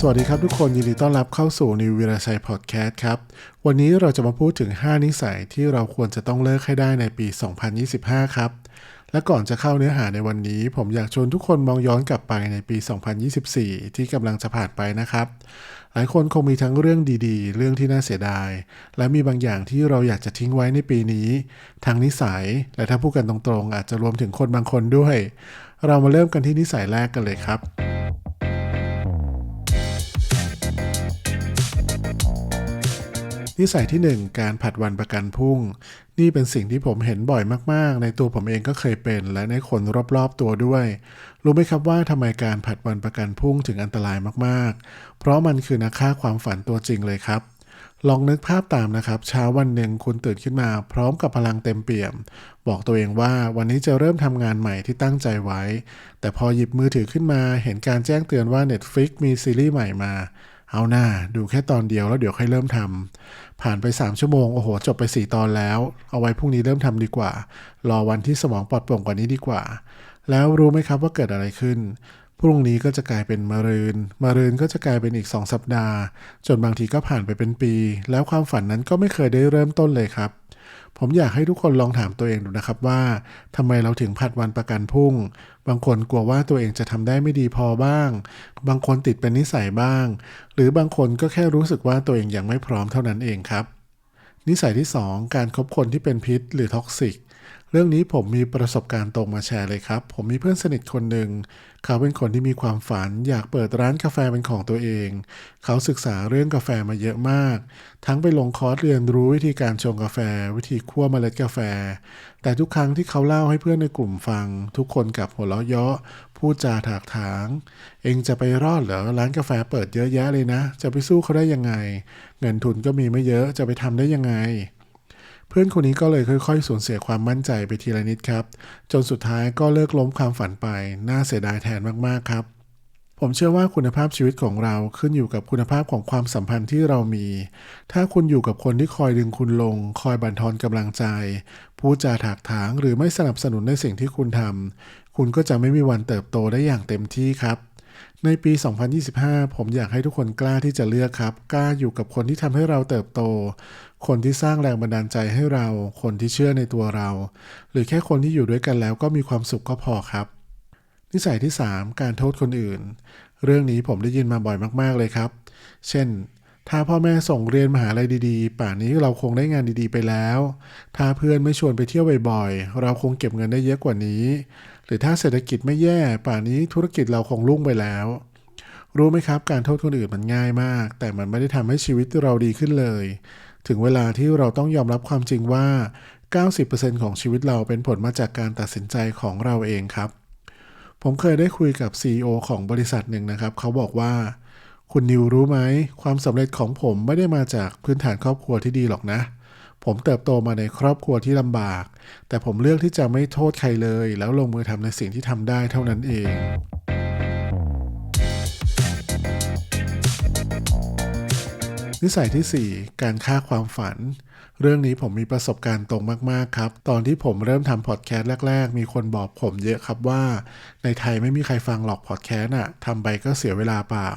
สวัสดีครับทุกคนยินดีต้อนรับเข้าสู่นิววิราชัยพอดแคสต์ครับ วันนี้เราจะมาพูดถึง 5 นิสัยที่เราควรจะต้องเลิกให้ได้ในปี 2025 ครับ และก่อนจะเข้าเนื้อหาในวันนี้ ผมอยากชวนทุกคนมองย้อนกลับไปในปี 2024 ที่กำลังจะผ่านไปนะครับ หลายคนคงมีทั้งเรื่องดีๆ เรื่องที่น่าเสียดาย และมีบางอย่างที่เราอยากจะทิ้งไว้ในปีนี้ทั้งนิสัยและถ้าพูดกันตรงๆ อาจจะรวมถึงคนบางคนด้วย เรามาเริ่มกันที่นิสัยแรกกันเลยครับ นิสัยที่ 1 การผัดวันประกันพรุ่ง นี่เป็นสิ่งที่ผมเห็นบ่อยมากๆ ในตัวผมเองก็เคยเป็น และในคนรอบๆตัวด้วย รู้ไหมครับว่าทำไมการผัดวันประกันพรุ่งถึงอันตรายมากๆ เพราะมันคือนักฆ่าความฝันตัวจริงเลยครับลองนึกภาพตามนะครับเช้าวันหนึ่งคุณตื่นขึ้นมา พร้อมกับพลังเต็มเปี่ยม บอกตัวเองว่าวันนี้จะเริ่มทำงานใหม่ที่ตั้งใจไว้ แต่พอหยิบมือถือขึ้นมา เห็นการแจ้งเตือนว่า Netflix มีซีรีส์ใหม่มา เอาหน้าดูแค่ตอนเดียวแล้วเดี๋ยวค่อยเริ่มทำผ่านไป 3 ชั่วโมง โอ้โห จบไป 4 ตอนแล้ว เอาไว้พรุ่งนี้เริ่มทำดีกว่า รอวันที่สมองปลอดโปร่งกว่านี้ดีกว่า แล้วรู้ไหมครับว่าเกิดอะไรขึ้น พรุ่งนี้ก็จะกลายเป็นมะรืนมะรืนก็จะกลายเป็นอีก 2 สัปดาห์ จนบางทีก็ผ่านไปเป็นปี แล้วความฝันนั้นก็ไม่เคยได้เริ่มต้นเลยครับ ผมอยากให้ทุกคนลองถามตัวเองดูนะครับว่าทำไมเราถึงผัดวันประกันพรุ่ง บางคนกลัวว่าตัวเองจะทำได้ไม่ดีพอบ้าง บางคนติดเป็นนิสัยบ้าง หรือบางคนก็แค่รู้สึกว่าตัวเองยังไม่พร้อมเท่านั้นเองครับ นิสัยที่ 2 การคบคนที่เป็นพิษหรือท็อกซิก เรื่องนี้ผมมีประสบการณ์ตรงมาแชร์เลยครับ ผมมีเพื่อนสนิทคนหนึ่ง เขาเป็นคนที่มีความฝัน อยากเปิดร้านกาแฟเป็นของตัวเอง เขาศึกษาเรื่องกาแฟมาเยอะมาก ทั้งไปลงคอร์สเรียนรู้วิธีการชงกาแฟ วิธีคั่วเมล็ดกาแฟ แต่ทุกครั้งที่เขาเล่าให้เพื่อนในกลุ่มฟัง ทุกคนกับหัวเราะเยาะพูดจาถากถาง เองจะไปรอดเหรอร้านกาแฟเปิดเยอะแยะเลยนะ จะไปสู้เขาได้ยังไง เงินทุนก็มีไม่เยอะจะไปทำได้ยังไง เพื่อนคนนี้ก็เลยค่อยๆสูญเสียความมั่นใจไปทีละนิดครับ จนสุดท้ายก็เลิกล้มความฝันไป น่าเสียดายแทนมากๆครับ ผมเชื่อว่าคุณภาพชีวิตของเราขึ้นอยู่กับคุณภาพของความสัมพันธ์ที่เรามี ถ้าคุณอยู่กับคนที่คอยดึงคุณลง คอยบั่นทอนกำลังใจ พูดจาถากถางหรือไม่สนับสนุนในสิ่งที่คุณทำคุณก็จะไม่มีวันเติบโตได้อย่างเต็มที่ครับ ในปี 2025 ผมอยากให้ทุกคนกล้าที่จะเลือกครับ กล้าอยู่กับคนที่ทำให้เราเติบโต คนที่สร้างแรงบันดาลใจให้เรา คนที่เชื่อในตัวเรา หรือแค่คนที่อยู่ด้วยกันแล้วก็มีความสุขก็พอครับ นิสัยที่ 3 การโทษคนอื่น เรื่องนี้ผมได้ยินมาบ่อยมาก ๆ เลยครับ เช่น ถ้าพ่อแม่ส่งเรียนมหาลัยดีๆ ป่านนี้เราคงได้งานดีๆ ไปแล้ว ถ้าเพื่อนไม่ชวนไปเที่ยวบ่อยๆ เราคงเก็บเงินได้เยอะกว่านี้ หรือถ้าเศรษฐกิจไม่แย่ป่านนี้ธุรกิจเราคงรุ่งไปแล้ว รู้ไหมครับการโทษคนอื่นมันง่ายมาก แต่มันไม่ได้ทำให้ชีวิตเราดีขึ้นเลย ถึงเวลาที่เราต้องยอมรับความจริงว่า 90%ของชีวิตเราเป็นผลมาจากการตัดสินใจของเราเองครับ ผมเคยได้คุยกับ CEO ของบริษัทหนึ่งนะครับ เขาบอกว่า คุณนิวรู้ไหม ความสำเร็จของผมไม่ได้มาจากพื้นฐานครอบครัวที่ดีหรอกนะ ผมเติบโตมาในครอบครัวที่ลำบาก แต่ผมเลือกที่จะไม่โทษใครเลย แล้วลงมือทำในสิ่งที่ทำได้เท่านั้นเองนิสัยที่ 4 การฆ่าความฝัน เรื่องนี้ผมมีประสบการณ์ตรงมากๆครับ ตอนที่ผมเริ่มทำพอดแคสต์แรก ๆ มีคนบอกผมเยอะครับว่า ในไทยไม่มีใครฟังหรอกพอดแคสต์อะทำไปก็เสียเวลาเปล่า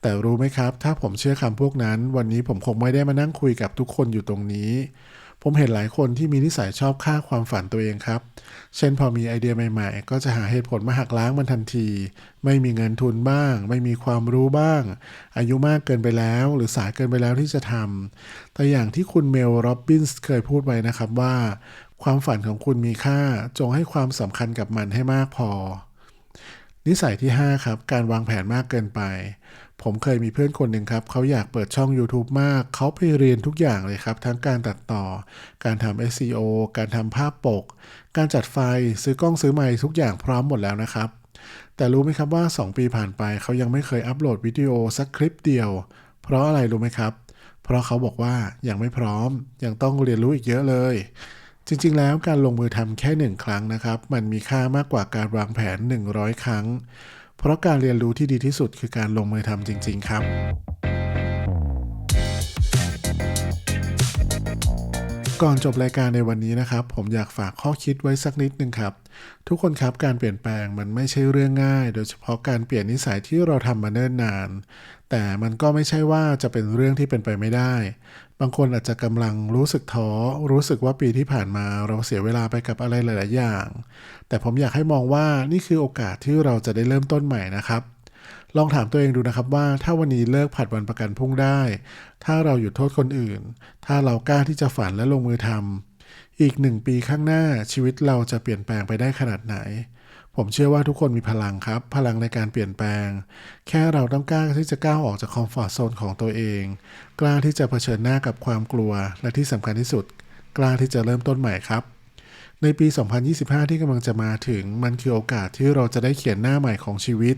แต่รู้ไหมครับ ถ้าผมเชื่อคำพวกนั้น วันนี้ผมคงไม่ได้มานั่งคุยกับทุกคนอยู่ตรงนี้ ผมเห็นหลายคนที่มีนิสัยชอบฆ่าความฝันตัวเองครับ เช่นพอมีไอเดียใหม่ๆ ก็จะหาเหตุผลมาหักล้างมันทันที ไม่มีเงินทุนบ้าง ไม่มีความรู้บ้าง อายุมากเกินไปแล้ว หรือสายเกินไปแล้วที่จะทำแต่อย่างที่คุณเมลโรบบินส์เคยพูดไว้นะครับว่า ความฝันของคุณมีค่าจงให้ความสำคัญกับมันให้มากพอ นิสัยที่ 5 ครับ การวางแผนมากเกินไป ผมเคยมีเพื่อนคนหนึ่งครับ เขาอยากเปิดช่อง YouTube มาก เขาไปเรียนทุกอย่างเลยครับ ทั้งการตัดต่อ การทำ SEO การทำภาพปก การจัดไฟ ซื้อกล้องซื้อไมค์ทุกอย่างพร้อมหมดแล้วนะครับ แต่รู้ไหมครับว่า 2 ปีผ่านไป เขายังไม่เคยอัปโหลดวิดีโอสักคลิปเดียว เพราะอะไรรู้ไหมครับ เพราะเขาบอกว่ายังไม่พร้อม ยังต้องเรียนรู้อีกเยอะเลย จริงๆ แล้วการลงมือทำแค่หนึ่งครั้งนะครับ มันมีค่ามากกว่าการวางแผน 100 ครั้ง เพราะการเรียนรู้ที่ดีที่สุดคือการลงมือทำจริง ๆ ครับ ก่อนจบรายการในวันนี้นะครับ ผมอยากฝากข้อคิดไว้สักนิดนึงครับ ทุกคนครับการเปลี่ยนแปลงมันไม่ใช่เรื่องง่าย โดยเฉพาะการเปลี่ยนนิสัยที่เราทำมาเนิ่นนาน แต่มันก็ไม่ใช่ว่าจะเป็นเรื่องที่เป็นไปไม่ได้ บางคนอาจจะกำลังรู้สึกท้อรู้สึกว่าปีที่ผ่านมาเราเสียเวลาไปกับอะไรหลาย ๆ อย่าง แต่ผมอยากให้มองว่านี่คือโอกาสที่เราจะได้เริ่มต้นใหม่นะครับ ลองถามตัวเองดูนะครับว่าถ้าวันนี้เลิกผัดวันประกันพรุ่งได้ ถ้าเราหยุดโทษคนอื่น ถ้าเรากล้าที่จะฝันและลงมือทำอีกหนึ่งปีข้างหน้าชีวิตเราจะเปลี่ยนแปลงไปได้ขนาดไหน ผมเชื่อว่าทุกคนมีพลังครับ พลังในการเปลี่ยนแปลง แค่เราต้องกล้าที่จะก้าวออกจากคอมฟอร์ทโซนของตัวเอง กล้าที่จะเผชิญหน้ากับความกลัว และที่สำคัญที่สุด กล้าที่จะเริ่มต้นใหม่ครับ ในปี 2025 ที่กำลังจะมาถึงมันคือโอกาสที่เราจะได้เขียนหน้าใหม่ของชีวิต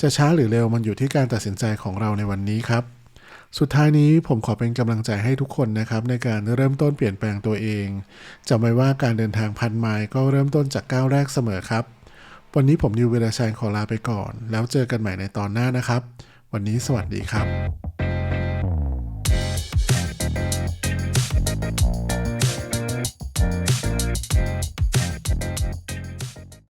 จะช้าหรือเร็วมันอยู่ที่การตัดสินใจของเราในวันนี้ครับ สุดท้ายนี้ผมขอเป็นกำลังใจให้ทุกคนนะครับ ในการเริ่มต้นเปลี่ยนแปลงตัวเองจำไว้ว่าการเดินทางพันไมล์ก็เริ่มต้นจากก้าวแรกเสมอครับ วันนี้ผมนิวเวลาชัยขอลาไปก่อน แล้วเจอกันใหม่ในตอนหน้านะครับ วันนี้สวัสดีครับ